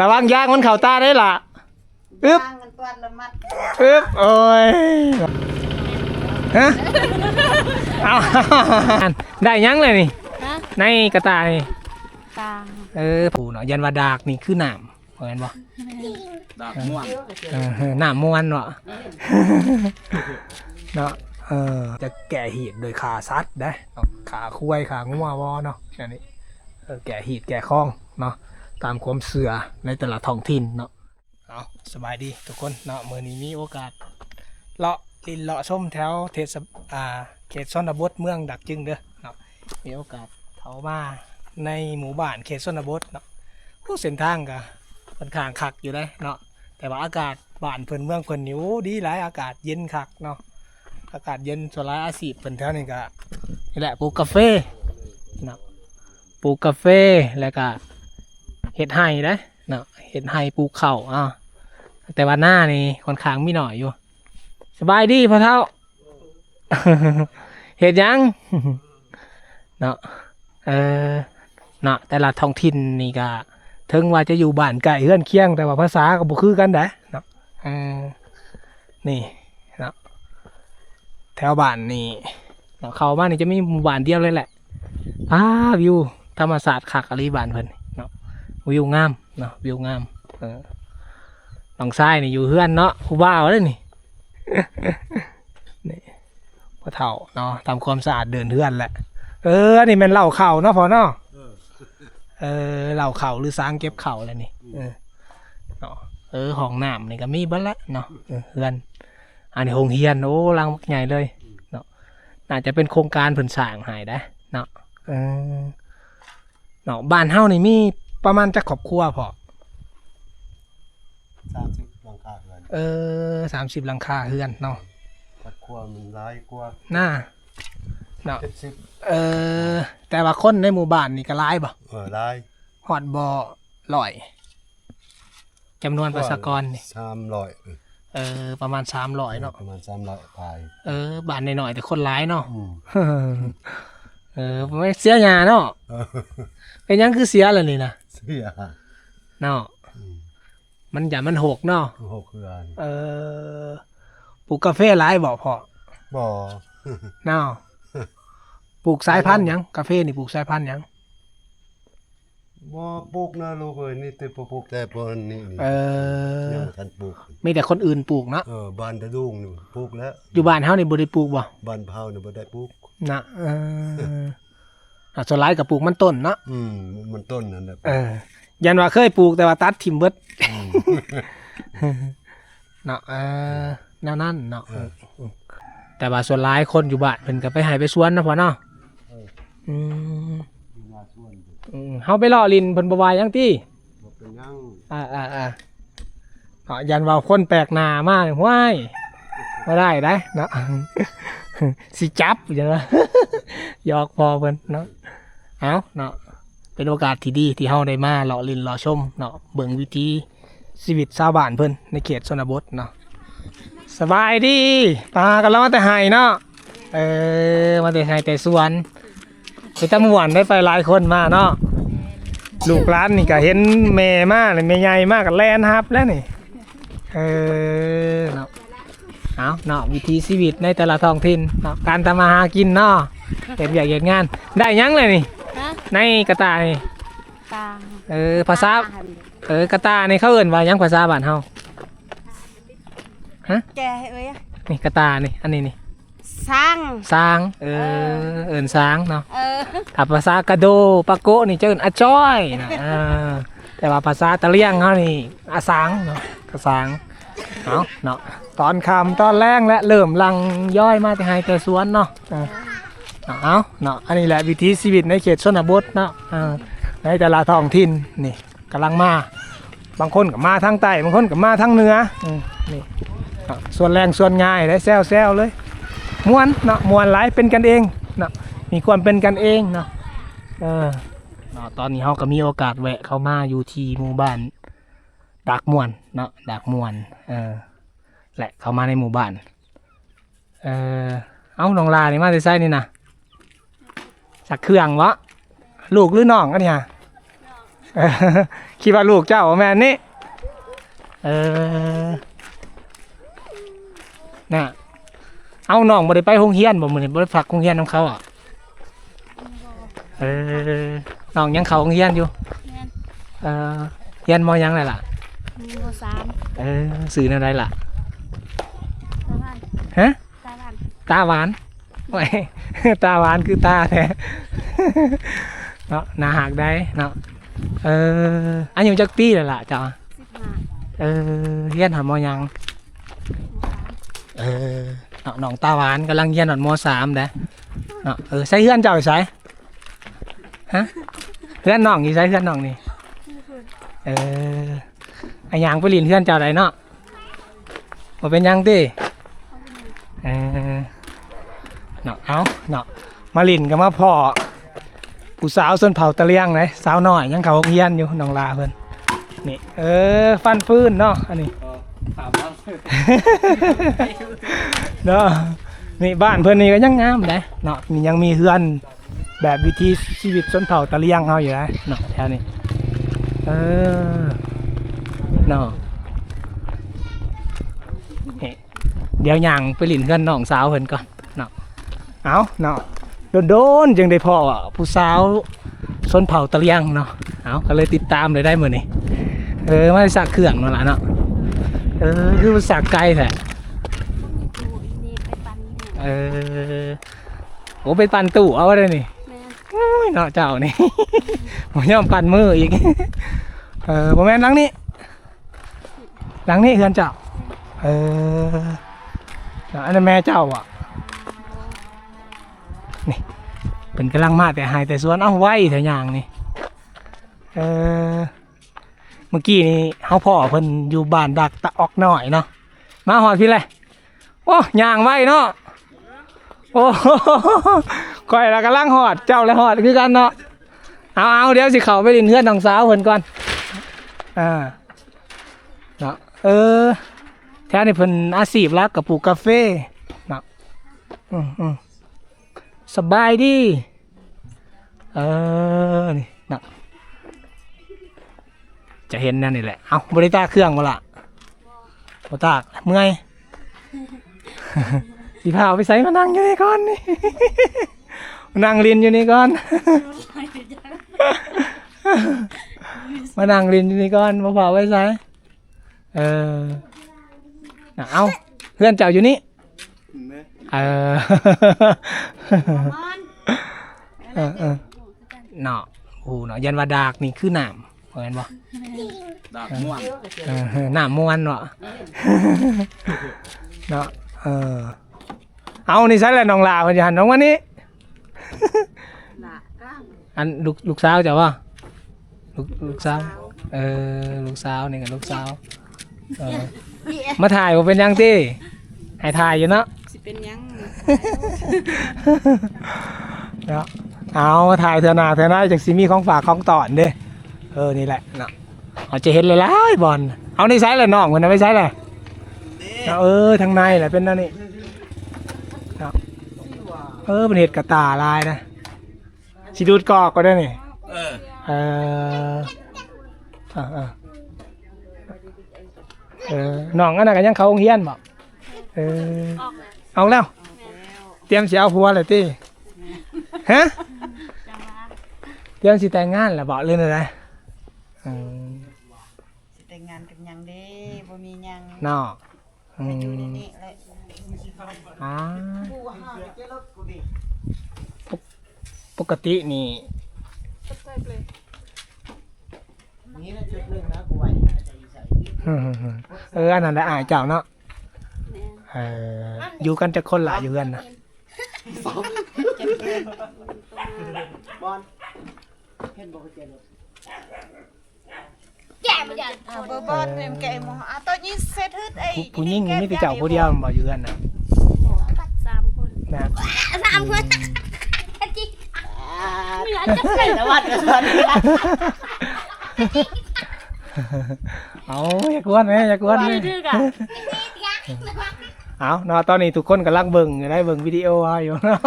ระวังยางมันเข่าตาได้ล่ะอึ๊บทางมันตวัดละมัดอึ๊บโอ้ยฮะเอาได้ยังเลยนี่ฮะในกระต่ายนี่ตางเออผูเนาะยันว่าดากนี่คือหนามเหมือนบ่ดากม่วงเออหนามม้วนเนาะเนาะเออจะแก่หีดโดยขาซัดได้เนาะขาคุ้ยขางัววอเนาะอันนี้เออ แก่หีดแก่ข้องเนาะตามความเสือในแต่ละท้องถิ่นเนาะเอาสบายดีทุกคนเนาะเมื่อนี้มีโอกาสเลาะลินเลาะส้มแถวเทศอ่าเขตชนบทเมืองดักจึงเด้อเนาะมีโอกาสเขามาในหมู่บ้านเขตชนบทเนาะผู้เส้นทางก็ค่อนข้างคักอยู่ได้เนาะแต่ว่าอากาศบ้านเพิ่นเมืองเพิ่นนี่โอ้ดีหลายอากาศเย็นคักเนาะอากาศเย็นสวนหลายอาชีพเป็นแถวนี้ก็นี่แหละปลูกกาแฟเนาะ ปลูกกาแฟแล้วก็เห็ดไห่นะเนาะเห็ดไห่ปลูกข้าอ่าแต่ว่าหน้านี่ค่อนข้างมีหน่อยอยู่ สบายดีพ่อเท่าเห็ดยังเนาะเออเนาะแต่ละท้องถิ่นนี่ก็ถึงว่าจะอยู่บ้านไก่เฮือนเคียง แต่ว่าภาษาก็บ่คือกันเด้เนาะเออนี่เนอะแถวบ้านนี่เนาะเขาบ้านนี่จะมีหมู่บ้านเดียวเลยแหละอ้าวิว ธรรมศาสตร์คักอลีบานเพิ่นเนาะวิวงามเนาะวิวงามเออหนองทรายนี่อยู่เฮือนเนาะผู้บ่าวเลยนี่นี่พ่อเฒ่าเนาะทำความสะอาดเดินเฮือนแหละเออนี่มันเหล่าเข่าเนาะพอเนาะเออเหล่าเข่าหรือสร้างเก็บเข่าแล้วนี่เออเนาะเออห้องน้ำนี่ก็มีบ้ละเนาะเฮือน อันนี้โรงเรียนโอ้รังใหญ่เลยเนาะน่าจะเป็นโครงการเพิ่นสร้างให้ได้เนาะเออ เนาะบ้านเฮานี่มีประมาณจักครอบครัวพอสามสิบหลังคาเรือนเออสามสิบหลังคาเฮือนเนาะครอบครัวมันร้ายกว่าหน้าเนาะเจ็ดสิบเออ แต่ว่าคนในหมู่บ้านนี่ก็หลายบ่เออร้ายฮอดบ่ลอยจำนวนประชากรนี่สามร้อยเออประมาณ300เนาะประมาณสามร้อยปลายเออบ้านน้อยๆแต่คนหลายเนาะอืม เออไม่เสียหยาเนาะเออเป็นหยังคือเสียเลยนี่นะเสียเนาะอืมมันอย่ามันหกเนาะหกเรือนเออปลูกกาแฟหลายบอกพอบ่อเนาะปลูกสายพันธุ์หยังกาแฟนี่ปลูกสายพันธุ์หยังบ่ปลูกนะลูกเอ้ยนี่แต่ปลูกแต่ปนนี่นี่เออยังบ่ทันปลูกมีแต่คนอื่นปลูกเนาะเออบ้านตะดุงนี่ปลูกแล้วอยู่บ้านเฮานี่บ่ได้ปลูกบ่บ้านเผานี่บ่ได้ปลูก นะเอออะส่วนหลายก็ปลูกมันต้นเนาะอืมมันต้นนั่นแหละเออ ยันว่าเคยปลูกแต่ว่าตัดทิ่มเบิดมเนาะเออแนวนั้นเนาะเออแต่ว่าส่วนหลายคนอยู่บ้านเพิ่นก็ไปให้ไปสวนนะพ่อเนาะอืมมาส่วนบ่อืมเฮาไปเลาะลินเพิ่นบ่ว่าหยังติเป็นหยังอ่าอ่าอ่าเนาะยันว่าคนแปลกหน้ามาเนี่ยว้ายไม่ได้ได้เนาะสิจับอย่างนั้นยอกพอเพิ่นเนาะเอาเนาะเป็นโอกาสที่ดีที่เฮาได้มาเลาะลินเลาะชมเนาะเบิ่งวิธีชีวิตชาวบ้านเพิ่นในเขตชนบทเนาะสบายดีปลากันแล้วมาแต่ไห้เนาะเออมาแต่ไห้แต่สวนไปตำหวนได้ไปหลายคนมาเนาะลูกร้านนี่ก็เห็นแม่มากเลยแม่ใหญ่มากกับแลนฮับแล้วนี่เออเนาะ เอาเนาะวิถีชีวิตในแต่ละท้องถิ่นเนาะการทำมาหากินเนาะเห็นอยากเห็นงาน ได้หยังเลยนี่ ฮะในกระตายนี่ตางเออภาษาเออกระตายนี่เขาเอิ่นว่าหยังภาษาบ้านเฮาแกเอ้ยนี่กระตายนี่อันนี้นี่สร้างสร้างเออเอิ่นสร้างเนาะเออถ้าภาษากระโดปะโกะนี่จะเอิ่นอาจ้อยนะเออแต่ว่าภาษาตะเลียงเขานี่อาสางเนาะกระสาง เอาเนาะตอนคำตอนแรกและเริ่มลังย่อยมาแต่ไฮแต่สวนเนาะเออเอาเนาะอันนี้แหละวิถีชีวิตในเขตชนบทเนาะในแต่ละท้องถิ่นนี่กำลังมาบางคนก็มาทางใต้บางคนก็มาทางเหนืออืมนี่เนาะส่วนแรงส่วนง่ายได้แซวแซวเลยมวนเนาะมวนหลายเป็นกันเองเนาะมีความเป็นกันเองเนาะเออเนาะตอนนี้เขาก็มีโอกาสแวะเข้ามาอยู่ที่หมู่บ้าน ดักมวนเนาะดักมวนเออแหละเข้ามาในหมู่บ้านเออเอาน้องลานี่มาได้ใส่นี่นะสักเครื่องวะลูกหรือน้องอันนี้ฮะเออคิดว่าลูกเจ้าบ่แม่นนี่เออน่ะเอาน้องบ่ได้ไปโรงเรียนบ่มื้อนี้บ่ได้ฝากโรงเรียนนํเขาอะเออน้องยังเข้าโรงเรียนอยู่แม่นเออเรียนมอยังไงล่ะมี โมสามเออสื่ออะไรล่ะตาบ้านฮะตาบ้านตาหวานโอ้ย ตาหวานคือตาแท้ เนาะหนาหักได้เนาะเอออันอยู่จักปีแล้วล่ะจ้าสิบห้าเออเรียนหามอยัง โมสามเออเนาะน้องตาหวานกำลังเรียนหนมสามเด้อเนาะเออใส่เพื่อนเจ้าอยู่ใส่ฮะเพื่อนน้องอยู่ใส่เพื่อนน้องนี่เออไอ้ หยังไปลินเพื่อนเจ้าใดเนาะบ่เป็นหยังติเออเนาะเอาเนาะมาลินก็มาพ่อผู้สาวส่วนเผาตะเลียงเลยสาวน้อยยังเขาโรงเรียนอยู่น้องลาเพิ่นนี่เออฟันฟื้นเนาะอันนี้เนาะนี่บ้านเพิ่นนี่ก็ยังงามเลยเนาะมียังมีเฮือนแบบวิถีชีวิตชนเผ่าตะเลียงเฮาอยู่นะเนาะแถวนี้เออ เนาะนี่เดี๋ยวย่างไปหลินเพื่อนน้องสาวเพิ่นก่อนเนาะเอาเนาะโดนๆจึงได้พ่ออะผู้สาวชนเผ่าตะเลียงเนาะเอาก็เลยติดตามเลยได้มื้อนี้เออมาสักเครื่องนั่นล่ะเนาะเออคือมันสักไกลแท้ดูอีนี่ไปปันเนี่ยเออโอ้ไปปั่นตู้เอาเลยนี่แม่นโอ้ยเนาะเจ้านี่ผมยอมปั่นมืออีก เออผมแม่นหลังนี้ หลังนี้เฮือนเจ้า เอออันนั้นแม่เจ้าอะ นี่ เป็นกำลังมาแต่หายแต่สวนเอ้าไว้เถอะอย่างนี่ เออ เมื่อกี้นี่เฮาพ่อเพิ่นอยู่บ้านดักตะออกหน่อยเนาะ มาหอดพี่เลยโอ้ย่างไว้เนาะ โอ้โหก้อยละกำลังหอด เจ้าและหอดคือกันเนาะ เอาเอาเดี๋ยวสิเขาไปดินเพื่อนน้องสาวเพิ่นก่อน อ่าเนาะ เออแท้นี่เพิ่นอาชีพลักกับปลูกกาแฟเนาะอืมอืมสบายดี เออ นี่นะจะเห็นนั่นนี่แหละ เอาบริตาเครื่องมาละบริตากเมื่อยสีพาเอาไปใส่มานั่งอยู่นี่ก่อนนี่ นั่งเรียนอยู่นี่ก่อน มานั่งเรียนอยู่นี่ก่อนมาพาไว้ใส่ เออน่ะเอาเพื่อนเจ้าอยู่นี่เออมอนเออเออเนาะโอ้เนาะยันว่าดากนี่คือหนามเห็นบ่ดอกม่วงเออหนามมวนเนาะเนาะเออเอานี่ใช่แหละน้องลาเพิ่นจะหันน้องวันนี้หนาก้างอันลูกลูกสาวเจ้าว่าลูกลูกสาวเออลูกสาวนี่กับลูกสาว เออมาถ่ายว่าเป็นยังตีให้ถ่ายอยู่เนาะ สิเป็นหยังเนาะเอามาถ่ายเถอะนาเถอะนาจากซิมีของฝากของตอนเด้เออนี่แหละเนาะเอาจะเห็นเลยล่ะไอ้บอลเอานี่ใช้เลยน้องคนนั้นไม่ใช้เลยเอาเออทางในแหละเป็นนั่นนี่เนาะเออเป็นเห็ดกระตาลายนะสิดูดกอกก็ได้นี่เออเอออ่าอ่า เออน้องอันนั้นก็ยังเขาโรงเฮียนบอกเออออกแล้วเอาแล้ว เตรียมสิเอาผัวเลยตีฮะจังหวะเตรียมสิแต่งงานแล้วบอกเรื่องอะไรอืมสิแต่งงานกับหยังเด้บ่มีหยังนอกอือยู่ในมนี้เลยอ่าปกตินี่นี่นะจุดหนึงนะกูไว้จะอยู่ใส่อืม เอออันนั้นได้อายเจ้าเนาะเอออยู่กันจะคนหลายอยู่กันนะบอลเห็นบ่เจ็บอ่าบ่บอลเอ็มแกหมออะตอนนี้เสร็จฮึดไอ้ผู้หญิงนี่มีแต่เจ้าผู้เดียวบ่อยู่กันนะสามคนนะสามคนใส่ตะวัดกับตอนนี้ เอาอย่ากวนเลยอย่ากวนเลยดื้อกันเอาเนาะตอนนี้ทุกคนกำลังเบิ่งอยู่ได้เบิ่งวิดีโอเอาอยู่เนาะ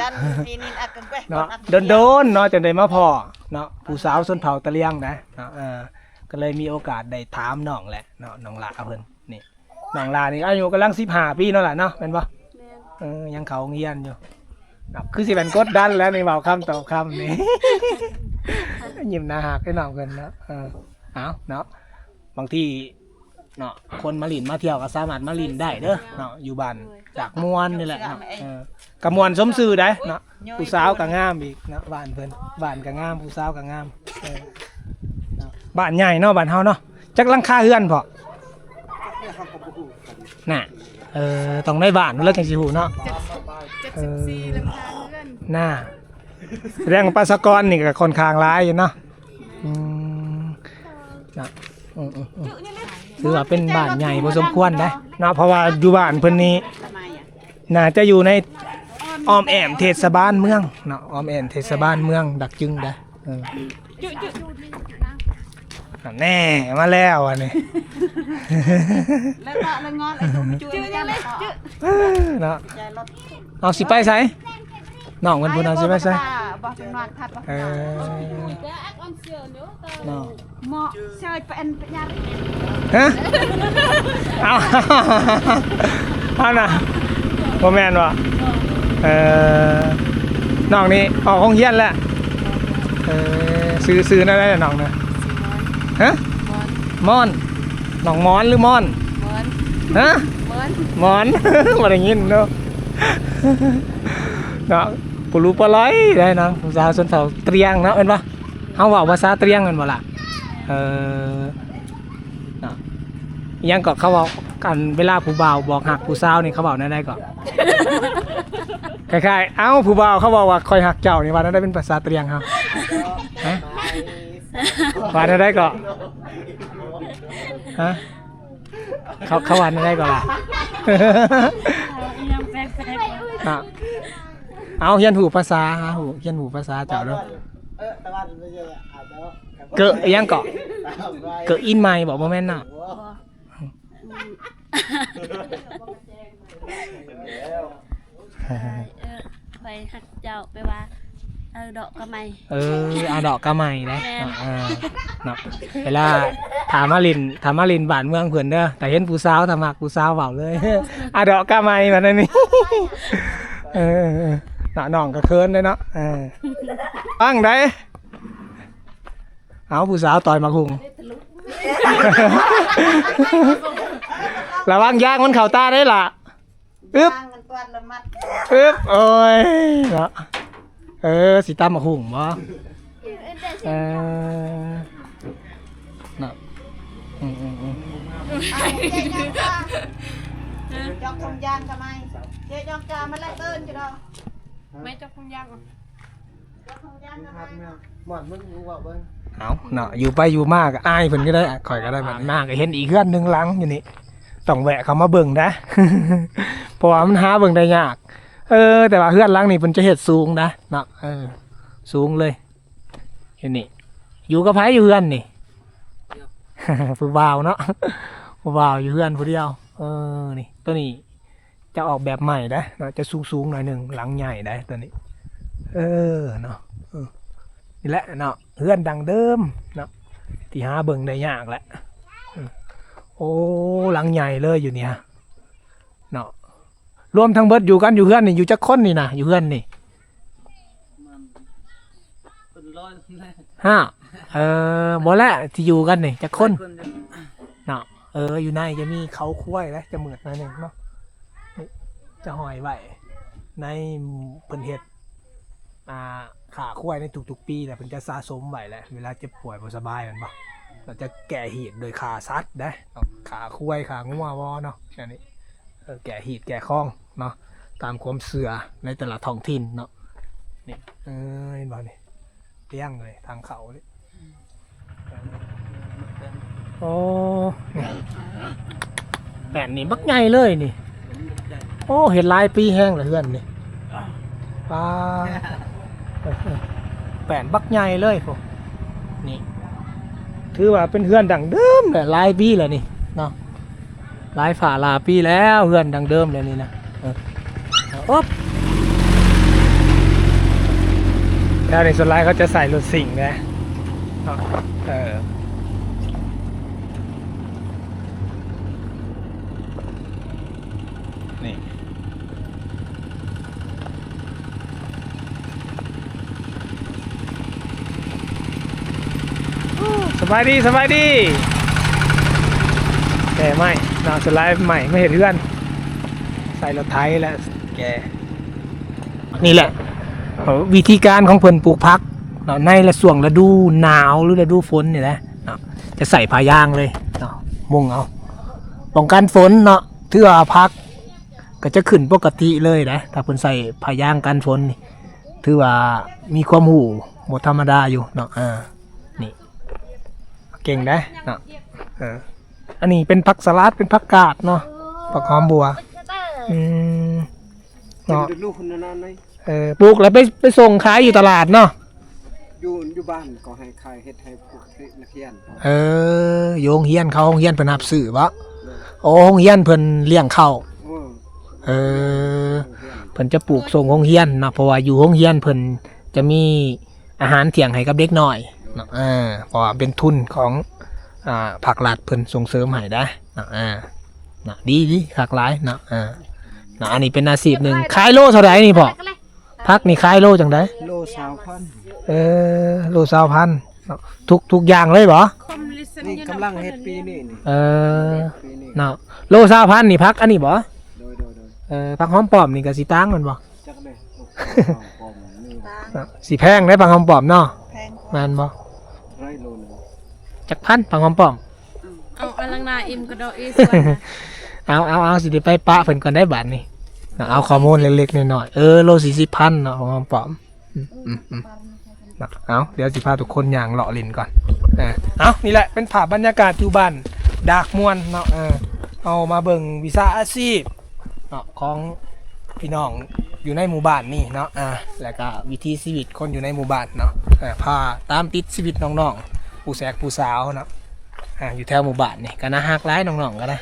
จันนี่นี่อักกันไปเนาะโดนโดนๆเนาะจนได้มาพอเนาะผู้สาวส้นเผาตะเลียงนะเนาะเออก็เลยมีโอกาสได้ถามน้องแหละเนาะน้องลาเพิ่นนี่น้องลานี่อายุกำลัง15ปีเนาะล่ะเนาะเป็นบ่แม่นเออยังเขาเงียนอยู่เนาะคือสิเป็นกดดันแล้วในเว้าคำต่อคำนี่ยิ้มหน้าหักให้น้องเพิ่นเนาะเออ เอาเนาะบางทีเนาะคนมาลินมาเที่ยวก็สามารถมาลินได้เด้อเนาะอยู่บ้านจากมวนนี่แหละเนาะเออกะมวนสมซื่อได้เนาะผู้สาวก็งามอีกเนาะบ้านเพิ่นบ้านก็งามผู้สาวก็งามเออเนาะบ้านใหญ่เนาะบ้านเฮาเนาะจักหลังคาเฮือนพอน่ะเออต้องได้บ้านแล้วจังสิฮู้เนาะเจ็ดสิบสี่ลำทางเงินน่าแสดงว่าปลาสะกอนนี่ก็ค่อนข้างหลายอยู่เนาะอืม นะอืมอืมอืมถือว่าเป็นบ้านใหญ่พอสมควรได้เนาะเพราะว่าอยู่บ้านเพิ่นนี้ทำไมอะน่าจะอยู่ในอ้อมแอมเทศบาลเมืองเนาะอ้อมแอมเทศบาลเมือง ดักจึงได้เออจุจุนั่นแน่มาแล้วอันนี้แล้วก็เลยงอนเลยจุจุยังเลยจุเออเนาะใจรถเอาสิไปไส น้องเพิ่นพูดเอาสิไปไสบอกจังหวัดทัดบอกเออแต่อักออนเสือเนาะตอนเหมาะเชยเป็นปัญญาฮะเอาเอาน่ะบ่แม่นวะเออน้องนี่ออกห้องเรียนแล้วเออซื้อซื้อนั่นได้น้องนะฮะมอนน้องมอนหรือมอนเหมือนฮะมอนหมอนมาได้ยินเนาะเนาะ กูรู้ปลาไหลได้เนาะภาษาชนเผ่าเตรียงเนาะเอ็นปะเฮาว้าภาษาเตรียงกันบ่ล่ะเออเนาะอิหยังก็เขาเว้ากันเวลาผู้บ่าวบอกหักผู้สาวนี่เขาเว้าแนวใดก็คล้ายๆเอ้าผู้บ่าวเขาบอกว่าคอยหักเจ้านี่ว่านั่นได้เป็นภาษาเตรียงครับฮะว่าแนวใดก็ฮะเขาเขาว่าแนวใดก็ล่ะยังแปลกอะ เอาเฮียนหูภาษาฮะหูเฮียนหูภาษาเจ้าเด้อเกอะอิหยังเกาะเกอะอินไมค์บอกบ่แม่นน่ะๆเออไปหักเจ้าไปว่าเออดอกกระไมเออเอาดอกกะไม้นะเออเนาะเวลาถามมาลินถามมาลินบ้านเมืองเพิ่นเด้อแต่เห็นผู้สาวถ้ามักผู้สาวเว้าเลยเอาดอกกะไม้มานั่นนี่เออ เออเนาะน้องก็เคินเลยเนาะเออฟังได้เอาผู้สาวต่อยมาคุงระวังยางมันเข่าตาได้ล่ะอึ๊บทางกันตัวละมัดอึ๊บโอ้ยเนาะเออสีตามมาหุ่งบ่เออเนาะอืมอืมอืมยอกทงยางทำไมเจ๊ยอกจามาแล้วเติ้นจุดเอา ไม่จะคงยากยอกทงยางทำไมเอาเนาะอยู่ไปอยู่มากอายเพิ่นก็ได้อะข่อยก็ได้แบบมากเห็นอีกเคลื่อนหนึงหลังอยู่นี่ต้องแวะเขามาเบิ่งนะเพราะว่ามันหาเบิ่งได้ยาก เออ แต่ว่าเพื่อนหลังนี่เพิ่นจะเฮ็ดสูงนะเนาะเออ สูงเลยเห็นนี่อยู่กับไผอยู่เพื่อนนี่ผู้บ่าวเนาะผู้บ่าวอยู่เพื่อนผู้เดียวเออนี่ตัวนี้ จะออกแบบใหม่นะเนาะจะสูงสูงๆหน่อยหนึ่งหลังใหญ่ได้ตัวนี้ เออเนาะเออนี่แหละเนาะเพื่อนดังเดิมเนาะที่หาเบิ่งได้ยากแหละอืมโอ้หลังใหญ่เลยอยู่เนี่ยเนาะรวมทั้งเบิดอยู่กันอยู่เพื่อนนี่อยู่จักคนนี่นะอยู่เพื่อนนี่เป็นร้อยห้าเออบ่แหละที่อยู่กันนี่จักคนคนจะเนาะเอออยู่ในจะมีเขาคุ้ยและจะเหมือดหนั่นเองเนาะนี่ จะหอยไว้ในเพิ่นเฮ็ดอ่าขาคุ้ยในทุกๆปีแหละเพิ่นจะสะสมไว้แหละเวลาเจ็บป่วยบ่สบายแมันบ่เราจะแก่หีดโดยขาซัดได้เนะขาคุ้ยขางัววอเนาะอันนี้เออแก่หีดแก่ข้องเนาะตามความเสื่อในแต่ละท้องถิ่นเนาะนี่เออเห็นบ่นี่เตี้ยงเลยทางเขานี่โอ้แผ่นนี่บักใหญ่เลยนี่ โอ้เห็นหลายปีแห้งเหลยเพื่อนนี่ปลาแผ่นบักใหญ่เลยพวกนี่ ถือว่าเป็นเพื่อนดังเดิมแหละหลายปีแล้วนี่เนาะหลายฝ่าหลายปีแล้วเพื่อนดังเดิมเลยนี่นะเอออ๊บแล้วในส่วนไลน์เขาจะใส่รถสิ่งนะเนาะเออนี่ส บายดีสบายดีแกไม่นอนสไลด์ใหม่ไม่เห็นเพื่อน ใส่รถไถแล้วแกนี่แหละ วิธีการของเพิ่นปลูกพักเนาะในละส่วงฤดูหนาวหรือฤดูฝนนี่แหละเนาะจะใส่ผ้ายางเลยเนาะมุงเอาป้องกันฝนเนาะถือว่าพัก ก็จะขึ้นปกติเลยนะถ้าเพิ่นใส่ผ้ายางกันฝนถือว่ามีความหูหมดธรรมดาอยู่เนาะอ่านี่ เก่งนะเนาะเอออันนี้เป็นผักสลัดเป็นผักกาดเนาะผักหอมบัว อืมเนาะเป็นลูกคนนั้นไหนเออปลูกแล้วไปไปส่งขายอยู่ตลาดเนาะอยู่อยู่บ้านก็ให้ขายเฮ็ดให้พวกนักเรียน เออโยงเฮียนเขาโรงเฮียนเพิ่นรับซื้อบ่โอ้โรงเฮียนเพิ่นเลี้ยงเข้าวโอ้เออเพิ่นจะปลูกส่งโรงเฮียนเนาะเพราะว่าอยู่โรงเฮียนเพิ่นจะมีอาหารเที่ยงให้กับเด็กน้อยเนาะเออเพราะว่าเป็นทุนของอ่าภาครัฐเพิ่นส่งเสริมให้ได้เนาะอ่าเนาะดีดีหลากหลายเนาะอ่าเนาะอันนี้เป็นอาชีพหนึ่งขายโลเท่าไหร่นี่พ่อพักนี่ขายโลจังไดโลสาวพันเออโลสาวพันทุกทุกอย่างเลยบ่นี่กำลังเฮ็ดปีนี้นี่เออปีนี้เนาะโลสาวพันนี่พักอันนี้บ่โดยโดยโดยเออพักหอมปลอมนี่ก็สิตั้งแมันบ่จักเลยปอมนี่เนาะสิแพงได้พักหอมปลอมเนาะแพงกว่าแม่นบ่ไรโลนึง จักพันพักหอมปลอม เอาอลังนาอิมกระโดดอีสวนนะเอาเอาเอาสิได้ไปปะเพิ่นก่อนได้บัดนี่เอาข้อมูลเล็กๆน้อยๆเออโล40พันเนาะพักหอมปลอมอืมอืมอืมเนาะเอาเดี๋ยวสิพาทุกคนย่างเลาะลินก่อนเออเอานี่แหละเป็นภาพบรรยากาศอยู่บ้านดากม่วนเนาะเออเอามาเบิ่งวิชาอาชีพเนาะของพี่น้องอยู่ในหมู่บ้านนี่เนาะอ่าแล้วก็วิถีชีวิตคนอยู่ในหมู่บ้านเนาะอ่าพาตามติดชีวิตน้องๆ ผู้แสกผู้สาวเนาะอ่าอยู่แถวหมู่บ้านนี่ก็น่าฮักร้ายน้องๆก็นะ